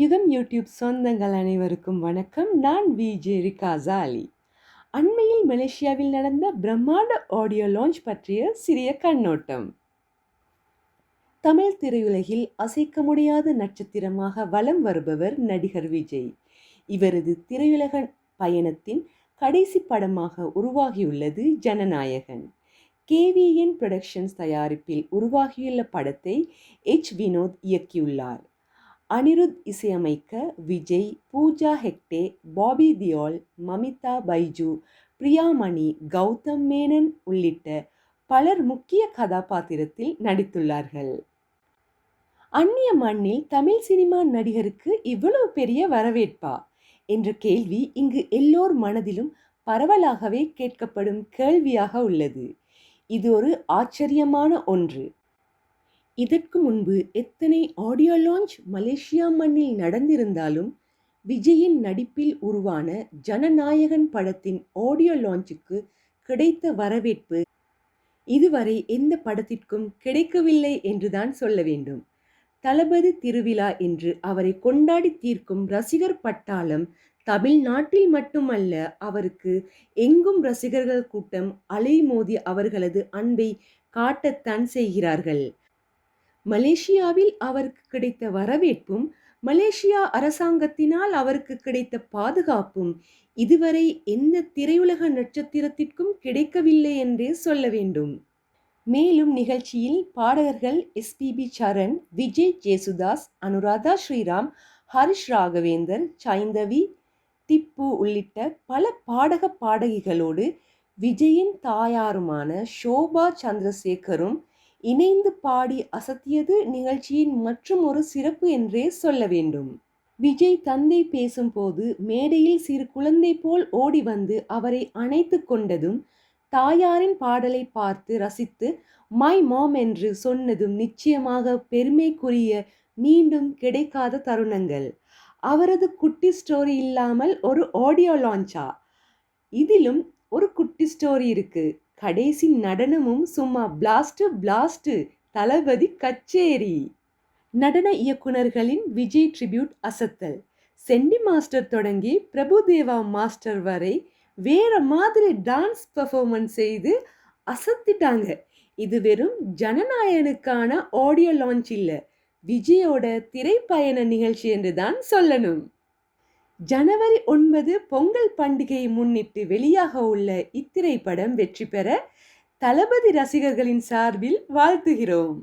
யுகம் யூடியூப் சொந்தங்கள் அனைவருக்கும் வணக்கம். நான் விஜே ரிகாசாலி அண்மையில் மலேசியாவில் நடந்த பிரம்மாண்ட ஆடியோ லான்ச் பற்றிய சிறிய கண்ணோட்டம். தமிழ் திரையுலகில் அசைக்க முடியாத நட்சத்திரமாக வலம் வருபவர் நடிகர் விஜய் இவரது திரையுலக பயணத்தின் கடைசி படமாக உருவாகியுள்ளது ஜனநாயகன். கேவிஎன் புரொடக்ஷன்ஸ் தயாரிப்பில் உருவாகியுள்ள படத்தை எச் வினோத் இயக்கியுள்ளார். அனிருத் இசையமைக்க விஜய் பூஜா ஹெக்டே பாபி தியோல் மமிதா பைஜு பிரியாமணி கௌதம் மேனன் உள்ளிட்ட பலர் முக்கிய கதாபாத்திரத்தில் நடித்துள்ளார்கள். அந்நிய மண்ணில் தமிழ் சினிமா நடிகருக்கு இவ்வளவு பெரிய வரவேற்பா? என்ற கேள்வி இங்கு எல்லோர் மனதிலும் பரவலாகவே கேட்கப்படும் கேள்வியாக உள்ளது. இது ஒரு ஆச்சரியமான ஒன்று. இதற்கு முன்பு எத்தனை ஆடியோ லான்ச் மலேசியா மண்ணில் நடந்திருந்தாலும் விஜயின் நடிப்பில் உருவான ஜனநாயகன் படத்தின் ஆடியோ லான்ச்சுக்கு கிடைத்த வரவேற்பு இதுவரை எந்த படத்திற்கும் கிடைக்கவில்லை என்றுதான் சொல்ல வேண்டும். தளபதி திருவிழா என்று அவரை கொண்டாடி தீர்க்கும் ரசிகர் பட்டாளம் தமிழ்நாட்டில் மட்டுமல்ல அவருக்கு எங்கும் ரசிகர்கள் கூட்டம் அலைமோதி அவர்களது அன்பை காட்டத்தான் செய்கிறார்கள். மலேசியாவில் அவருக்கு கிடைத்த வரவேற்பும் மலேசியா அரசாங்கத்தினால் அவருக்கு கிடைத்த பாதுகாப்பும் இதுவரை எந்த திரையுலக நட்சத்திரத்திற்கும் கிடைக்கவில்லை என்றே சொல்ல வேண்டும். மேலும் நிகழ்ச்சியில் பாடகர்கள் எஸ்பிபி சரண் விஜய் ஜேசுதாஸ் அனுராதா ஸ்ரீராம் ஹரிஷ் ராகவேந்தர் சைந்தவி திப்பு உள்ளிட்ட பல பாடக பாடகிகளோடு விஜயின் தாயாருமான ஷோபா சந்திரசேகரும் இணைந்து பாடி அசத்தியது நிகழ்ச்சியின் மற்றும் ஒரு சிறப்பு என்றே சொல்ல வேண்டும். விஜய் தந்தை பேசும்போது மேடையில் சிறு குழந்தை போல் ஓடி வந்து அவரை அணைத்து கொண்டதும் தாயாரின் பாடலை பார்த்து ரசித்து மை மாம் என்று சொன்னதும் நிச்சயமாக பெருமைக்குரிய மீண்டும் கிடைக்காத தருணங்கள். அவரது குட்டி ஸ்டோரி இல்லாமல் ஒரு ஆடியோ லான்ச்சா? இதிலும் ஒரு குட்டி ஸ்டோரி இருக்குது கடைசி நடனமும் சும்மா பிளாஸ்ட் பிளாஸ்ட் தளபதி கச்சேரி. நடன இயக்குனர்களின் விஜய் ட்ரிபியூட் அசத்தல். சென்டி மாஸ்டர் தொடங்கி பிரபுதேவா மாஸ்டர் வரை வேற மாதிரி டான்ஸ் பெர்ஃபார்மன்ஸ் செய்து அசத்திட்டாங்க. இது வெறும் ஜனநாயகனுக்கான ஆடியோ லான்ச் இல்லை. விஜயோட திரைப்பயண நிகழ்ச்சி என்று தான் சொல்லணும். ஜனவரி ஒன்பது பொங்கல் பண்டிகையை முன்னிட்டு வெளியாக உள்ள இத்திரைப்படம் வெற்றி பெற தளபதி ரசிகர்களின் சார்பில் வாழ்த்துகிறோம்.